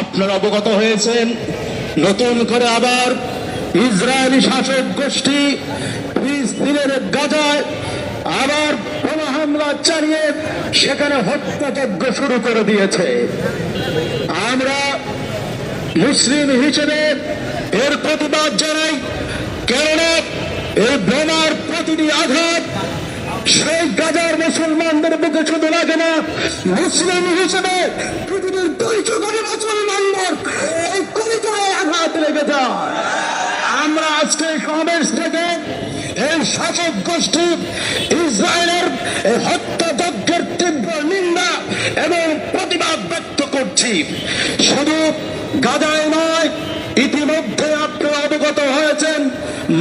আপনারা অবগত হয়েছেন। নতুন করে আবার ইসরায়েলি শাসক গোষ্ঠী ফিলিস্তিনের গাজায় আবার বোমা হামলা চালিয়ে সেখানে হত্যাযজ্ঞ শুরু করে দিয়েছে। আমরা মুসলিম হিসেবে এর প্রতিবাদ জানাই, কেননা এই বোমার প্রতিটি আঘাত সেই গাজার মুসলমানদের বুকে শুধু লাগে না, মুসলিম হিসেবে পৃথিবীর দুইশো কোটি মুসলমানদের এই আঘাত লেগে যায়। আমরা আজকে সমাবেশ থেকে এই শাসক গোষ্ঠী, ইসরায়েলের হত্যাযজ্ঞের তীব্র নিন্দা এবং প্রতিবাদ ব্যক্ত করছি। শুধু গাজায় নয়, ইতিমধ্যে আপনারা অবগত হয়েছেন,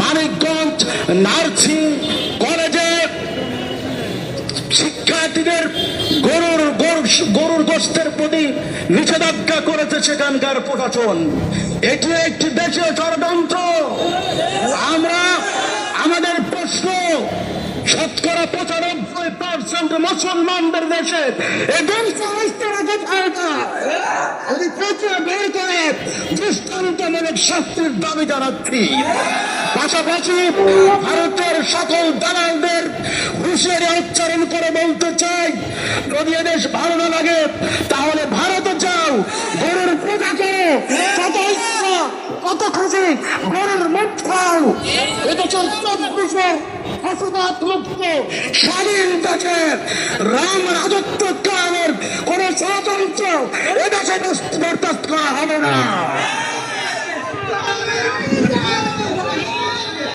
মানিকগঞ্জ, নার্সিং শিক্ষার্থীদের গরুর গরুর গোষ্ঠের প্রতি নিষেধাজ্ঞা করেছে সেখানকার প্রশাসন। এটি একটি দেশীয় ষড়যন্ত্র। আমরা আমাদের প্রশ্ন, শতকরা পঁচানব্বই পার্সেন্ট মুসলমানদের দেশে এবং আমি প্রচার বের করে দৃষ্টান্তমূলক শাস্তির দাবি জানাচ্ছি। পাশাপাশি ভারতের সকল দালালদের হুঁশিয়ারি উচ্চারণ করে বলতে চাই, যদি এদেশ ভালো না লাগে, তাহলে ভারতে যাও, গরুর পূজা করো কত ইচ্ছা কত খুশি গরুর মুখ খাও এদেশের চব্বিশে ফসলাত মুক্ত, স্বাধীন দেশের রাম রাজত্ব কায়েমের কোন ষড়যন্ত্র এদেশে বরদাস্ত করা হবে না।